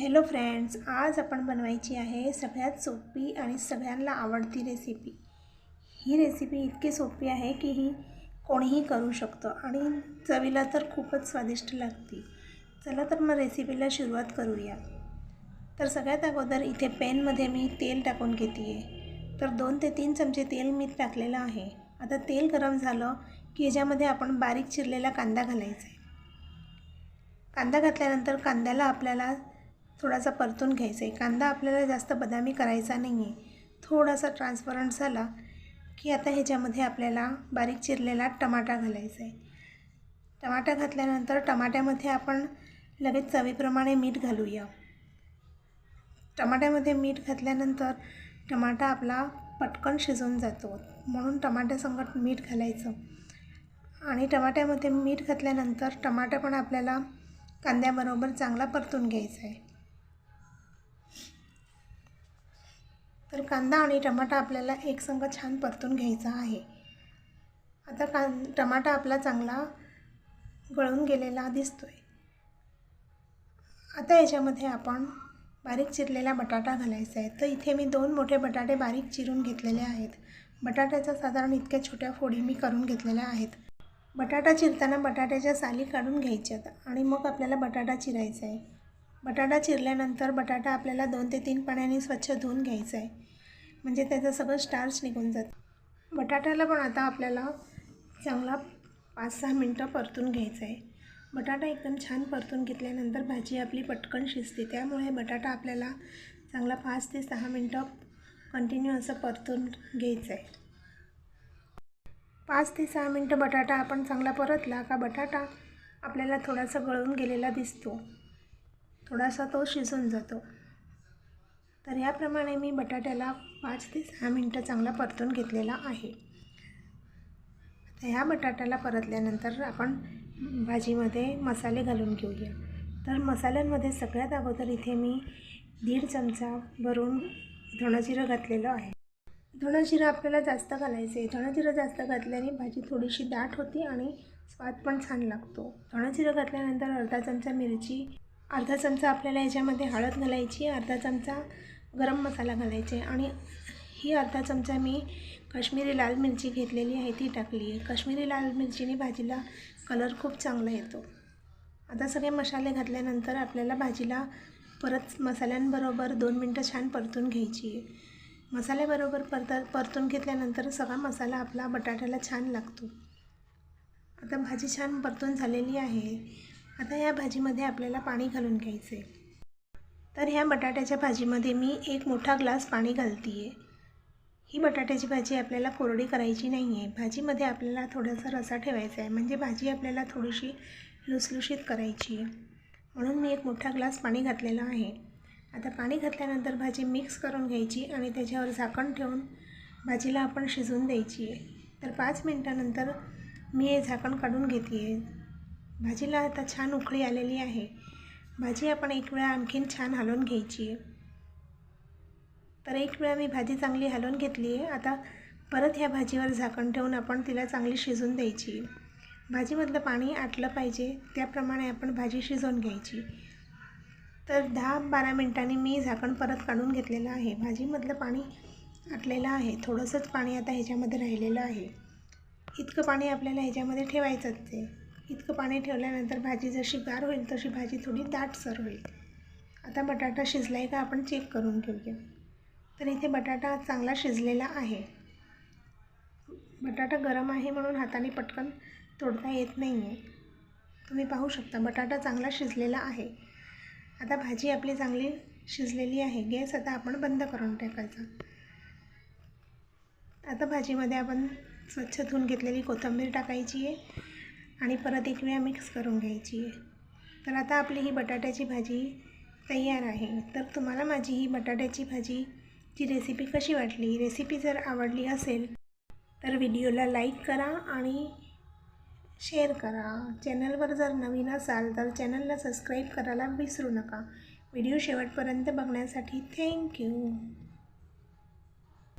Hello friends आज आपण बनवायची आहे सगळ्यात सोपी आणि सगळ्यांना आवडती रेसिपी ही रेसिपी इतकी सोपी आहे की ही कोणीही करू शकतो आणि चवीला तर खूपच स्वादिष्ट लागते. चला तर मग रेसिपीला सुरुवात करूया. तर सगळ्यात अगोदर इथे पॅनमध्ये मी तेल टाकून घेते आहे तर दोन ते तीन चमचे तेल मी टाकलेलं आहे. आता तेल गरम झालं की ह्याच्यामध्ये आपण बारीक चिरलेला कांदा घालायचा आहे. कांदा घातल्यानंतर कांद्याला आपल्याला थोडासा परतून घ्यायचा आहे. कांदा आपल्याला जास्त बदामी करायचा नाही आहे. थोडासा ट्रान्सपरंट झाला की आता ह्याच्यामध्ये आपल्याला बारीक चिरलेला टमाटा घालायचा आहे. टमाटा घातल्यानंतर टमाट्यामध्ये आपण लगेच चवीप्रमाणे मीठ घालूया. टमाट्यामध्ये मीठ घातल्यानंतर टमाटा आपला पटकन शिजून जातो. म्हणून टमाट्यासंगत मीठ घालायचं. आणि टमाट्यामध्ये मीठ घातल्यानंतर टमाटा पण आपल्याला कांद्याबरोबर चांगला परतून घ्यायचा आहे. तर कांदा आणि टमाटा आपल्याला एकसंग छान परतून घ्यायचा आहे. आता कां टमाटा आपला चांगला गळून गेलेला दिसतो आहे आता याच्यामध्ये आपण बारीक चिरलेला बटाटा घालायचा आहे. तर इथे मी दोन मोठे बटाटे बारीक चिरून घेतलेले आहेत. बटाट्याच्या साधारण इतक्या छोट्या फोडी मी करून घेतलेल्या आहेत. बटाटा चिरताना बटाट्याच्या साली काढून घ्यायच्यात आणि मग आपल्याला बटाटा चिरायचा आहे. बटाटा चिरल्यानंतर बटाटा आपल्याला दोन ते तीन पाण्याने स्वच्छ धुवून घ्यायचा आहे. म्हणजे त्याचं सगळं स्टार्च निघून जातं. बटाट्याला पण आता आपल्याला चांगला पाच सहा मिनटं परतून घ्यायचं आहे. बटाटा एकदम छान परतून घेतल्यानंतर भाजी आपली पटकन शिजते. त्यामुळे बटाटा आपल्याला चांगला पाच ते सहा मिनटं कंटिन्यू असं परतून घ्यायचं आहे. पाच ते सहा मिनटं बटाटा आपण चांगला परतला का बटाटा आपल्याला थोडासा गळून गेलेला दिसतो. थोडासा तो शिजून जातो. तर याप्रमाणे मी बटाट्याला पाच ते सहा मिनटं चांगला परतून घेतलेला आहे. आता ह्या बटाट्याला परतल्यानंतर आपण भाजीमध्ये मसाले घालून घेऊया. तर मसाल्यांमध्ये सगळ्यात अगोदर इथे मी दीड चमचा भरून धणजिरं घातलेलं आहे. धणजिरं आपल्याला जास्त घालायचं आहे धणजिरं जास्त घातल्याने भाजी थोडीशी दाट होती आणि स्वाद पण छान लागतो. धणजिरं घातल्यानंतर अर्धा चमचा मिरची अर्धा चमचा आपल्याला याच्यामध्ये हळद घालायची अर्धा चमचा गरम मसाला घालायचे आणि ही अर्धा चमचा मी काश्मीरी लाल मिरची घेतलेली आहे ती टाकली आहे. काश्मीरी लाल मिरचीने भाजीला कलर खूप चांगला येतो. आता सगळे मसाले घातल्यानंतर आपल्याला भाजीला परत मसाल्यांबरोबर दोन मिनटं छान परतून घ्यायची आहे. मसाल्याबरोबर परत परतून घेतल्यानंतर सगळा मसाला आपला बटाट्याला छान लागतो. आता भाजी छान परतून झालेली आहे. आता या भाजीमध्ये आपल्याला पाणी घालून घ्यायचं आहे तर ह्या बटाट्याच्या भाजीमध्ये मी एक मोठा ग्लास पाणी घालते आहे ही बटाट्याची भाजी आपल्याला कोरडी करायची नाही आहे भाजीमध्ये आपल्याला थोडासा रसा ठेवायचा आहे म्हणजे भाजी आपल्याला थोडीशी लुसलुशीत करायची आहे म्हणून मी एक मोठा ग्लास पाणी घातलेला आहे. आता पाणी घातल्यानंतर भाजी मिक्स करून घ्यायची आणि त्याच्यावर झाकण ठेवून भाजीला आपण शिजवून द्यायची आहे तर पाच मिनटानंतर मी हे झाकण काढून घेते आहे भाजीला आता छान उकळी आलेली आहे. भाजी आपण एक वेळा आणखीन छान हलवून घ्यायची. आहे तर एक वेळा मी भाजी चांगली हलवून घेतली. आहे आता परत ह्या भाजीवर झाकण ठेवून आपण तिला चांगली शिजवून द्यायची. भाजीमधलं पाणी आटलं पाहिजे त्याप्रमाणे आपण भाजी शिजवून घ्यायची. तर दहा बारा मिनटांनी मी झाकण परत काढून घेतलेलं आहे. भाजीमधलं पाणी आटलेलं आहे. थोडंसंच पाणी आता ह्याच्यामध्ये राहिलेलं आहे. इतकं पाणी आपल्याला ह्याच्यामध्ये ठेवायचंच आहे. इतकं पाणी ठेवल्यानंतर भाजी जशी गार होईल तशी भाजी थोडी दाटसर होईल. आता बटाटा शिजला आहे का आपण चेक करून घेऊया. तर इथे बटाटा चांगला शिजलेला आहे. बटाटा गरम आहे म्हणून हाताने पटकन तोडता येत नाही आहे तुम्ही पाहू शकता बटाटा चांगला शिजलेला आहे. आता भाजी आपली चांगली शिजलेली आहे. गॅस आता आपण बंद करून टाकायचा. आता भाजीमध्ये आपण स्वच्छ धुवून घेतलेली कोथिंबीर टाकायची आहे. आणि परत एक वेळा मिक्स करून घ्यायची आहे. तर आता आपली ही बटाट्याची भाजी तयार आहे. तर तुम्हाला माझी ही बटाट्याची भाजीची रेसिपी कशी वाटली? रेसिपी जर आवडली असेल तर व्हिडिओला लाईक करा आणि शेअर करा. चॅनलवर जर नवीन असाल तर चॅनलला सबस्क्राईब करायला विसरू नका. व्हिडिओ शेवटपर्यंत बघण्यासाठी थँक्यू